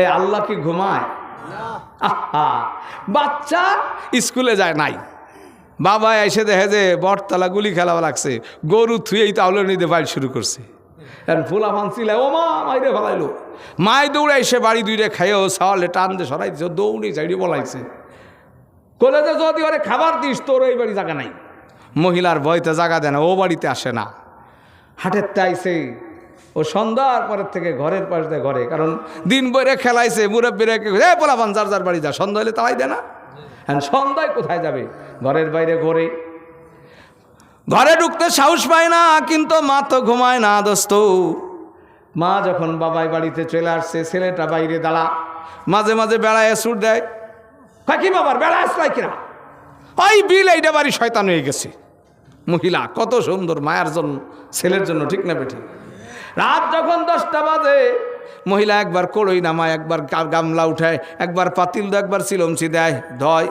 এ আল্লাহ কি ঘুমায়? আহা, বাচ্চা স্কুলে যায় নাই। বাবা এসে দেখে যে বটতলা গুলি খেলা লাগছে, গরু থুয়েই তাহলে নিতে বাইর শুরু করছে। ফুলা ফানছিলে ও মা, মাইরে ফেলাইলো। মায় দৌড়ে এসে বাড়ি দুইটা খাইও সাওয়ালে টান দিয়ে সরাই দিছে দৌড়ে চাইড়ে বলাইছে। কলেজে যদি ওরে খাবার দিস, তোর এই বাড়ি জায়গা নাই। মহিলার ভয়তে জায়গা দেয় না, ও বাড়িতে আসে না। হাটের তাইছে ও সন্ধ্যার পরের থেকে ঘরের পাশ দিয়ে ঘরে, কারণ দিন বইরে খেলাইছে, মুরব্বীরা এ পোলা যার যার বাড়ি যা, সন্ধ্যা হলে তাই দেয় না। হ্যাঁ সন্ধ্যায় কোথায় যাবে? ঘরের বাইরে ঘরে। ঘরে ঢুকতে সাহস পায় না, কিন্তু মা তো ঘুমায় না, দোস্ত। মা যখন বাবাই বাড়িতে চলে আসছে, ছেলেটা বাইরে দাঁড়া, মাঝে মাঝে বেড়ায় সুর দেয়, কয় কি বাবার বেড়া আসলাই কিনা? ওই বিল এইটা বাড়ি শয়তান হয়ে গেছে। মহিলা, কত সুন্দর, মায়ের জন্য, ছেলের জন্য, ঠিক না বেঠি রাত যখন দশটা বাজে, মহিলা একবার কড়ই নামায়, একবার গামলা উঠায়, একবার পাতিল একবার সিলমসি দেয়, ধয়।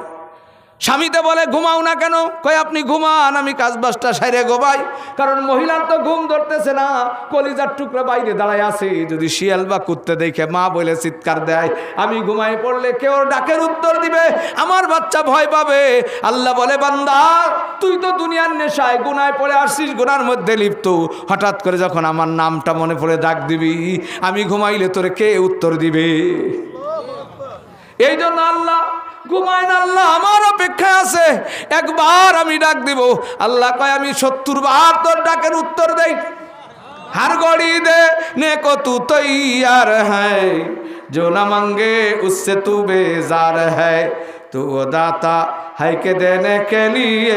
স্বামীতে বলে, ঘুমাও না কেন? কয়, আপনি ঘুমান, আমি কাজ বাসটা সাইরে গোবাই। কারণ মহিলার তো ঘুম ধরতেছে না, কলিজার টুকরা বাইরে দাঁড়ায় আছে। যদি শিয়াল বা কুত্তে দেখে মা বলে চিৎকার দেয়, আমি ঘুমাই পড়লে কেউ ডাকের উত্তর দিবে? আমার বাচ্চা ভয় পাবে। আল্লাহ বলে, বান্দা, তুই তো দুনিয়ার নেশায় গুনায় পড়ে আসছিস, গুনার মধ্যে লিপ্ত। হঠাৎ করে যখন আমার নামটা মনে পড়ে, ডাক দিবি, আমি ঘুমাইলে তোরে কে উত্তর দিবে? এই জন্য আল্লাহ ঘুমায় না আল্লাহ আমার অপেক্ষা আছে একবার আমি ডাক দিব আল্লাহ কয় আমি সত্তর বার তোর ডাকের উত্তর দেই हर घड़ी देने को तू तैयार है जो न मांगे उससे तू बेजार है तू वो दाता है के देने के लिए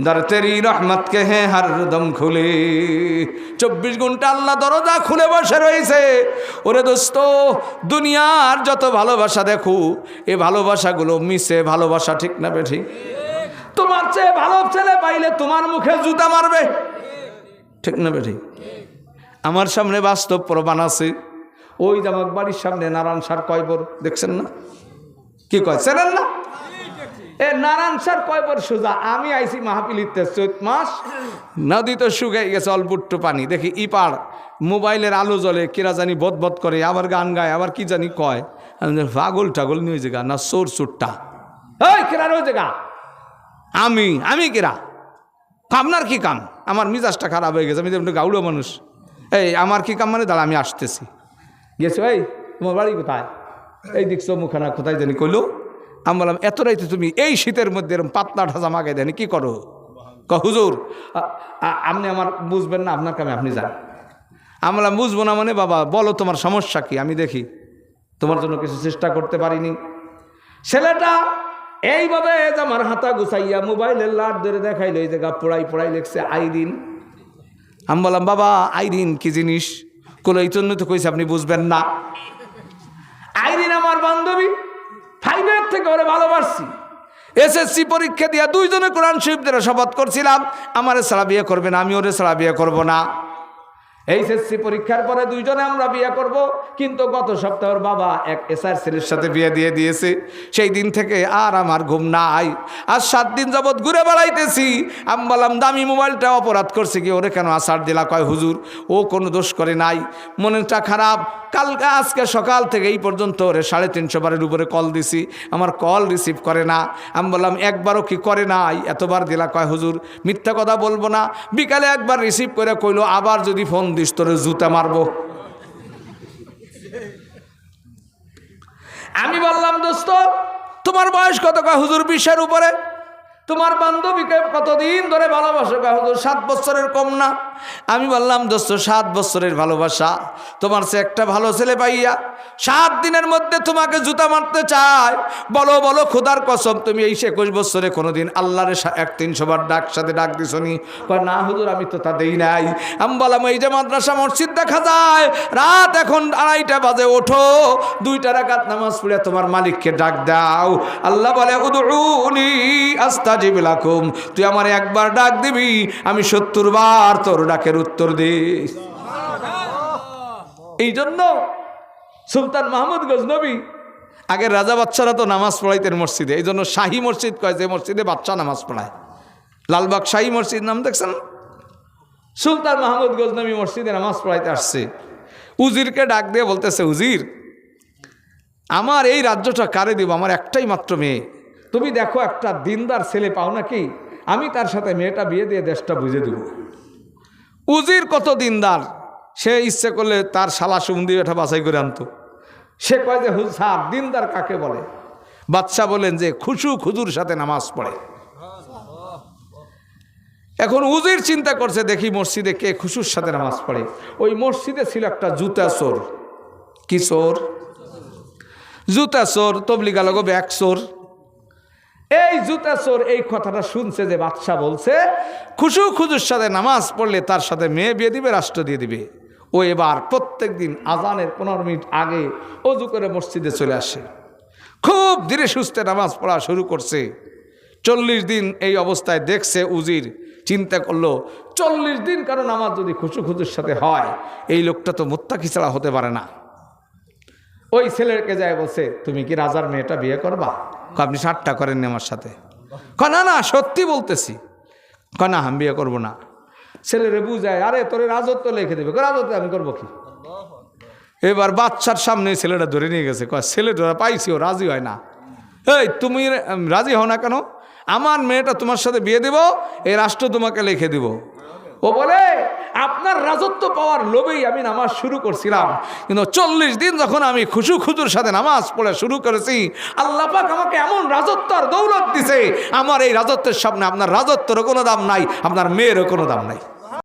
दर तेरी रहमत के हैं हर दम खुले চব্বিশ ঘন্টা আল্লাহ দরজা খুলে বসে রয়েছে ওরে দোস্ত দুনিয়ার যত ভালোবাসা দেখো এ ভালোবাসাগুলো মিশে ভালোবাসা ঠিক না বে ঠিক তোমার চেয়ে ভালো ছেলে পাইলে তোমার মুখে জুতা মারবে ঠিক না বেঠি আমার সামনে বাস্তব প্রমাণ আছে ওই জামাক বাড়ির সামনে নারায়ণ সার কয়বর দেখছেন না কি কয়? চেনেন না এ নারায়ণ সার কয়বর সোজা? আমি আইছি মাহাপিলিতে চৈত মাস। নদী তো শুকাই গেছে অল্পুট্টু পানি। দেখি ইপার মোবাইলের আলো জ্বলে কিরা জানি বদ বদ করে, আবার গান গায়, আবার কি জানি কয়। আমি পাগল টাগল নিয়ে জায়গা, না সোর সুটটা এই কিরা রয়ে জায়গা? আমি আমি কিরা আপনার কি কাম? আমার মিজাজটা খারাপ হয়ে গেছে, আমি একটু গাউড়ো মানুষ। এই, আমার কি কাম মানে? দাঁড়া, আমি আসতেছি। গেছো, এই, তোমার বাড়ি কোথায়? এই দেখছ মুখানা কোথায় জানি কইলো? আমি বললাম, এত রাইতে তুমি এই শীতের মধ্যে এরকম পাতলা ঠাসা মাকে দেনি কি করো? ক হুজুর আপনি আমার বুঝবেন না, আপনার কামে আপনি যান। আমি বললাম, বুঝব না মানে বাবা, বলো তোমার সমস্যা কি? আমি দেখি। তোমার জন্য কিছু চেষ্টা করতে পারিনি। ছেলেটা এইভাবে আমার হাতা গুছাইয়া মোবাইলের লাট ধরে দেখাইলো, এই জায়গা পড়াই পড়াই লেখছে, আইরিন। আমি বললাম, বাবা, আইরিন কি জিনিস? কোনো এই জন্য তো কইছে আপনি বুঝবেন না। আইরিন আমার বান্ধবী ফাইভের থেকে ওরে ভালোবাসছি। এসএসসি পরীক্ষা দিয়া দুইজনে কোরআন শরীফ দ্বারা শপথ করছিলাম, আমার ছাড়া বিয়ে করবে না আমি ওরে ছাড়া বিয়ে করব না। এইচএসসি পরীক্ষার পরে দুইজনে আমরা বিয়ে করব, কিন্তু গত সপ্তাহের বাবা এক এসআর ছেলের সাথে বিয়ে দিয়ে দিয়েছে। সেই দিন থেকে আর আমার ঘুম নাই। আর সাত দিন যাবৎ ঘুরে বেড়াইতেছি। আমি বললাম, দামি মোবাইলটা অপরাধ করছে কি? ওরে কেন আসার দিলা? কয়, হুজুর, ও কোনো দোষ করে নাই। মনটা খারাপ। কালকে, আজকে সকাল থেকে এই পর্যন্ত ওরে সাড়ে তিনশো বারের উপরে কল দিছি। আমার কল রিসিভ করে না। আমি বললাম, একবারও কি করে নাই? এতবার দিলা, কয় হুজুর, মিথ্যা কথা বলব না। বিকালে একবার রিসিভ করে কইলো, আবার যদি ফোন দিস, তোরে জুতা মারবো। আমি বললাম, দোস্ত, তোমার বয়স কত? কয়, হুজুর, বিশের উপরে। তোমার বান্ধবীকে কতদিন ধরে ভালোবাসো? কয়, হুজুর, সাত বছরের কম না। আমি বললাম, দোস্ত, সাত বছরের ভালোবাসা। তোমার সে একটা ভালো ছেলে পাইয়া সাত দিনের মধ্যে তোমাকে জুতা মারতে চায়। বলো বলো, খোদার কসম, তুমি এই একুশ বছরে কোনোদিন আল্লাহরে এক তিনশো বার ডাক সাথে ডাক দিছনি? কয়, না হুজুর, আমি তো তা দেই নাই। আমি বললাম, এই যে মাদ্রাসা, মসজিদ দেখা যায়, রাত এখন আড়াইটা বাজে, ওঠো। দুইটা রাকাত নামাজ পড়ে তোমার মালিককে ডাক দাও। আল্লাহ বলে উদুনি আস্তাজিব লাকুম। তুই আমার একবার ডাক দিবি, আমি সত্তর বার তোর ডাকের উত্তর দিস। এই জন্য সুলতান মাহমুদ গজনবী আগের রাজা বাচ্চারা তো নামাজ পড়াইতেন মসজিদে এই জন্য শাহী মসজিদ কয় যে মসজিদে বাচ্চা নামাজ পড়ায়। লালবাগ শাহী মসজিদ নাম দেখছেন? সুলতান মাহমুদ গজনবী মসজিদে নামাজ পড়াইতে আসছে। উজিরকে ডাক দিয়ে বলতেছে, উজির, আমার এই রাজ্যটা কারে দিব? আমার একটাই মাত্র মেয়ে। তুমি দেখো একটা দিনদার ছেলে পাও নাকি? আমি তার সাথে মেয়েটা বিয়ে দিয়ে দেশটা বুঝে দেব। উজির কত দিনদার? সে ইচ্ছে করলে তার শালা সুমন্দি এটা বাছাই করে আনতো। সে কয় যে হুসার দিনদার কাকে বলে? বাদশাহ বলেন যে, খুশু খুজুর সাথে নামাজ পড়ে। এখন উজির চিন্তা করছে, দেখি মসজিদে কে খুশুর সাথে নামাজ পড়ে? ওই মসজিদে ছিল একটা জুতা চোর। কি চোর? জুতা চোর তবলিগা লগো ব্যাগ চোর। এই জুতা চোর এই কথাটা শুনছে যে বাদশাহ বলছে, খুশু খুজুর সাথে নামাজ পড়লে তার সাথে মেয়ে বিয়ে দিবে, রাষ্ট্র দিয়ে দিবে। ও এবার প্রত্যেক দিন আজানের পনেরো মিনিট আগে অজু করে মসজিদে চলে আসে। খুব ধীরে সুস্থে নামাজ পড়া শুরু করছে। চল্লিশ দিন এই অবস্থায় দেখছে উজির, চিন্তা করল, চল্লিশ দিন কারণ আমার যদি খুশু খুজুর সাথে হয়, এই লোকটা তো মোত্তাকি ছাড়া হতে পারে না। ওই ছেলেকে যায় বলছে তুমি কি রাজার মেয়েটা বিয়ে করবা? আপনি ষাটটা করেননি আমার সাথে। ক না না সত্যি বলতেছি। ক না আমি বিয়ে করব না। ছেলেরে বুঝায় আরে তোরে রাজত্ব লিখে দেবে। রাজত্ব আমি করব কি? এবার বাচ্চার সামনে ছেলেটা ধরে নিয়ে গেছে। কয় ছেলেটা পাইছি ও রাজি হয় না। এই তুমি রাজি হও না কেন? আমার মেয়েটা তোমার সাথে বিয়ে দেব এই রাষ্ট্র তোমাকে লিখে দিব। ও বলে, আপনার রাজত্ব পাওয়ার লোভেই আমি নামাজ শুরু করছিলাম। কিন্তু চল্লিশ দিন যখন আমি খুশু খুজুর সাথে নামাজ পড়ে শুরু করেছি, আল্লাহ পাক আমাকে এমন রাজত্ব আর দৌলত দিছে, আমার এই রাজত্বের সামনে আপনার রাজত্বেরও কোনো দাম নাই, আপনার মেয়েরও কোনো দাম নাই।